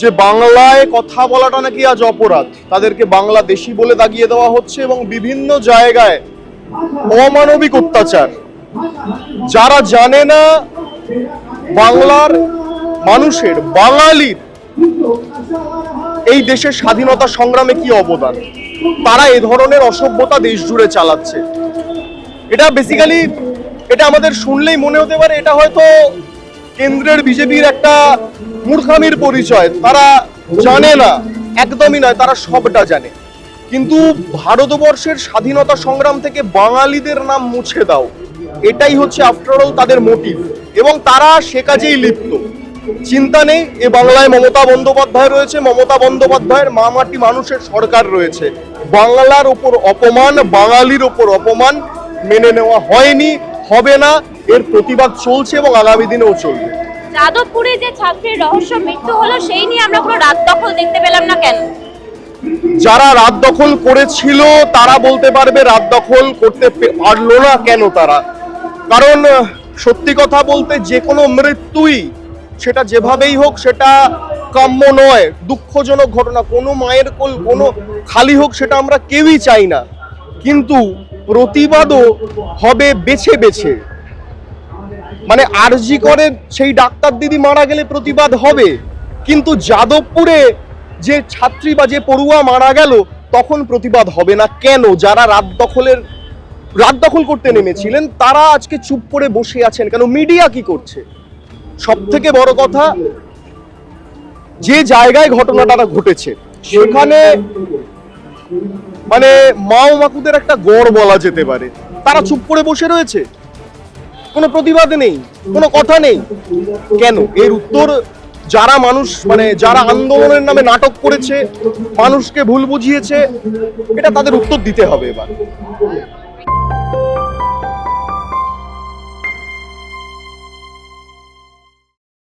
যে বাংলায় কথা বলাটা নাকি আজ অপরাধ। তাদেরকে বাংলাদেশি বলে দাগিয়ে দেওয়া হচ্ছে এবং বিভিন্ন জায়গায় অমানবিক অত্যাচার। যারা জানে না বাংলার মানুষের, বাঙালির এই দেশের স্বাধীনতা সংগ্রামে কি অবদান? তারা এ ধরনের অসভ্যতা দেশ জুড়ে চালাচ্ছে। এটা বেসিক্যালি এটা আমাদের শুনলেই মনে হতে পারে, এটা হয়তো কেন্দ্রের বিজেপির একটা মূর্খামির পরিচয়। তারা জানে না, একদমই নয়, তারা সবটা জানে। কিন্তু ভারতবর্ষের স্বাধীনতা সংগ্রাম থেকে বাঙালিদের নাম মুছে দাও। এটাই হচ্ছে আফটার আফটারঅল তাদের মোটিভ এবং তারা সে কাজেই লিপ্ত। চিন্তা নেই, এ বাংলায় মমতা বন্দ্যোপাধ্যায় রয়েছে, মমতা বন্দ্যোপাধ্যায়ের মা মাটি মানুষের সরকার রয়েছে। বাংলার ওপর অপমান, বাঙালির ওপর অপমান মেনে নেওয়া হয়নি হবে না। এর প্রতিবাদ চলছে এবং আগামী দিনেও চলবে। যাদবপুরে যে ছাত্রীর রহস্য মৃত্যু হলো সেই নিয়ে আমরা কোনো রাত দখল দেখতে পেলাম না কেন? যারা রাত দখল করেছিল তারা বলতে পারবে রাত দখল করতে পারল না কেন তারা? কারণ সত্যি কথা বলতে যে কোনো মৃত্যুই সেটা যেভাবেই হোক সেটা কাম্য নয়। দুঃখজনক ঘটনা কোনো মায়ের কোল কোনো খালি হোক সেটা আমরা কেউই চাই না। কিন্তু প্রতিবাদও হবে বেছে বেছে। মানে আরজি করে সেই ডাক্তার দিদি মারা গেলে প্রতিবাদ হবে। কিন্তু যাদবপুরে যে ছাত্রী বা যে পড়ুয়া মারা গেল, তখন প্রতিবাদ হবে না কেন? যারা রাত দখলের রাত দখল করতে নেমেছিলেন, তারা আজকে চুপ করে বসে আছেন কেন? মিডিয়া কি করছে? সব থেকে বড় কথা, যে জায়গায় ঘটনাটা ঘটেছে, সেখানে মানে মাও মাকুদের একটা গড় বলা যেতে পারে। তারা চুপ করে বসে রয়েছে। কোনো প্রতিবাদ নেই, কোনো কথা নেই। কেন? এর উত্তর যারা মানুষ মানে যারা আন্দোলনের নামে নাটক করেছে, মানুষকে ভুল বুঝিয়েছে, এটা তাদের উত্তর দিতে হবে এবার।